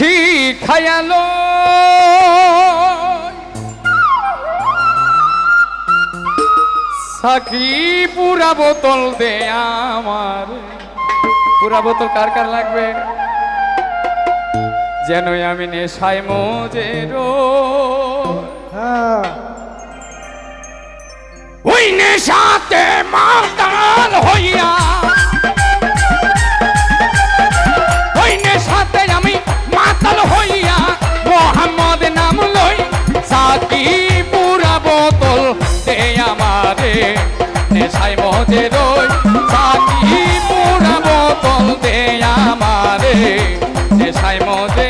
আমি বেশি খায়ালো সাকি পুরা বোতল দে আমার। পুরা বোতল কার কার লাগবে? যেন আমি নেশায় মজের ওই নেশাতে মাতাল হইয়া নেশায় মহতে রই সাকি পুরা বোতল দে আমারে নেশায় মজে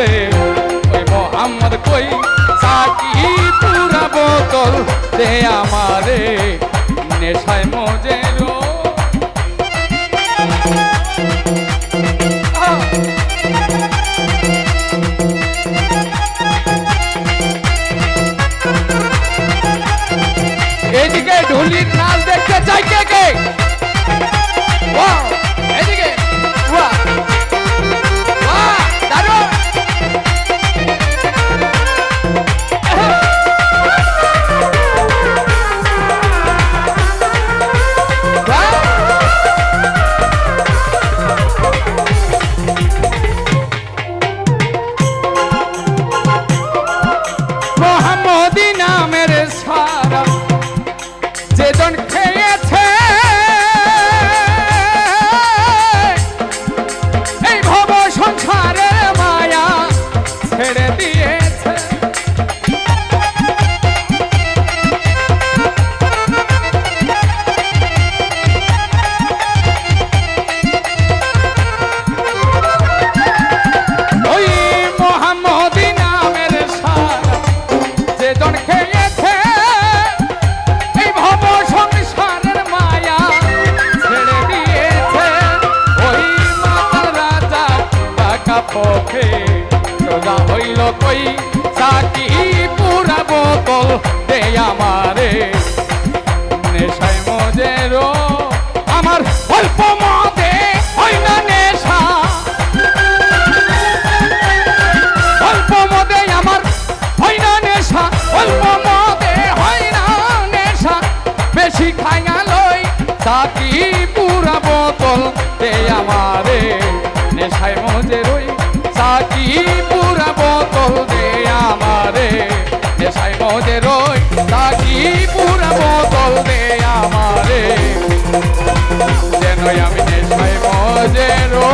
খোঁজে ওই মোহাম্মদ কই? সাকি পুরা বোতল দে আমারে। নেশায় মজে কই সাকি পুরা বোতল দে আমারে। নেশায় মজের, আমার অল্প মদে হয় না নেশা। অল্প মদে আমার হয় না নেশা, অল্প মদে হয় না নেশা। বেশি খাইয়া লই তাকি পুরা বোতল দে আমারে। নেশায় মজে রই সাকি যেন আমি নেশায় মজেরো